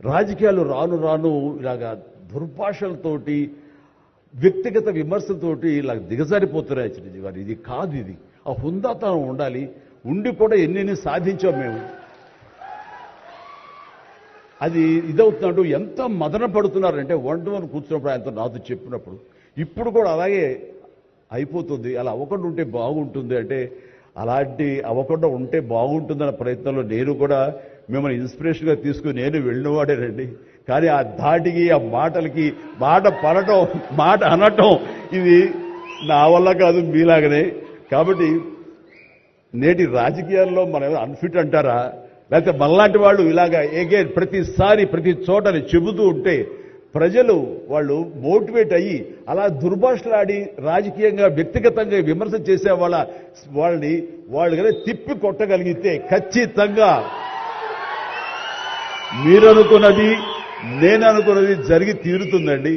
రాజకీయాలు రాను రాను ఇలాగా దుర్భాషలతోటి వ్యక్తిగత విమర్శలతోటి ఇలా దిగజారిపోతున్నాయి చిరంజీవి గారు. ఇది కాదు ఇది. ఆ హుందాతనం ఉండాలి. ఉండి కూడా ఎన్ని సాధించాం మేము. అది ఇదవుతున్నట్టు ఎంత మదన పడుతున్నారంటే వన్ టు వన్ కూర్చున్నప్పుడు ఆయనతో నాతో చెప్పినప్పుడు. ఇప్పుడు కూడా అలాగే అయిపోతుంది. అలా అవ్వకుండా ఉంటే బాగుంటుంది అంటే అలాంటి అవ్వకుండా ఉంటే బాగుంటుందన్న ప్రయత్నంలో నేను కూడా మిమ్మల్ని ఇన్స్పిరేషన్గా తీసుకుని నేను వెళ్ళినవాడేనండి కానీ ఆ ధాటికి ఆ మాటలకి మాట పడటం మాట అనటం ఇది నా వల్ల కాదు మీలాగనే. కాబట్టి నేటి రాజకీయాల్లో మనం అన్ఫిట్ అంటారా? లేకపోతే మనలాంటి వాళ్ళు ఇలాగా ఏగే ప్రతిసారి ప్రతి చోటని చెబుతూ ఉంటే ప్రజలు వాళ్ళు మోటివేట్ అయ్యి అలా దుర్భాషలాడి రాజకీయంగా వ్యక్తిగతంగా విమర్శ చేసే వాళ్ళ వాళ్ళని వాళ్ళు కనుక తిప్పి కొట్టగలిగితే ఖచ్చితంగా మీరు అనుకున్నది నేను అనుకున్నది జరిగి తీరుతుందండి.